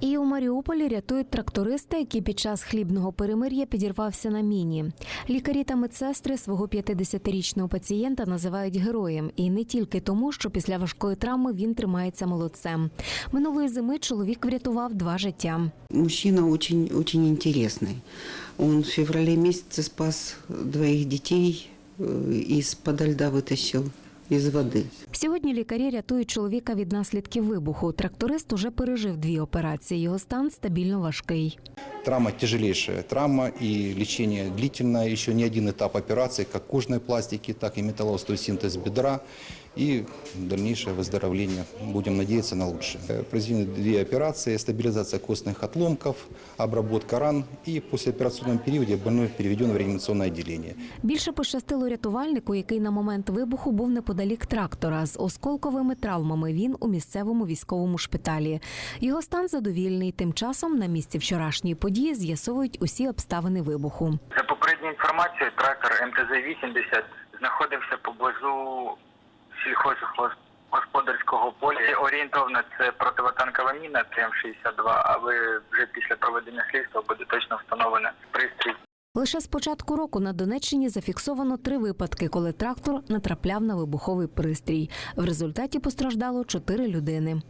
І у Маріуполі рятують тракториста, який під час хлібного перемир'я підірвався на міні. Лікарі та медсестри свого 50-річного пацієнта називають героєм, і не тільки тому, що після важкої травми він тримається молодцем. Минулої зими чоловік врятував два життя. Мужчина очень, очень интересный. Он в феврале месяце спас двоих детей э, из-под льда вытащил из води. Сьогодні лікарі рятують чоловіка від наслідків вибуху. Тракторист уже пережив дві операції. Його стан стабільно важкий. Травма тяжелейшая травма и лечение длительное. Еще не один этап операции, как кожной пластики, так и металлоостеосинтез бедра и дальнейшее выздоровление. Будем надеяться на лучшее. Э, Произведены две операции, стабилизация костных отломков, обработка ран и в послеоперационном периоде больной переведен в реанимационное отделение. Більше пощастило рятувальнику, який на момент вибуху був неподалік трактора з осколковими травмами. Він у місцевому військовому шпиталі. Його стан задовільний. Тим часом на місці вчорашньої події з'ясовують усі обставини вибуху. За попередньою інформацією, трактор МТЗ-80 знаходився поблизу сільхозгосподарського поля. Орієнтовно це противотанкова міна ТМ-62, але вже після проведення слідства буде точно встановлено пристрій. Лише з початку року на Донеччині зафіксовано три випадки, коли трактор натрапляв на вибуховий пристрій. В результаті постраждало чотири людини.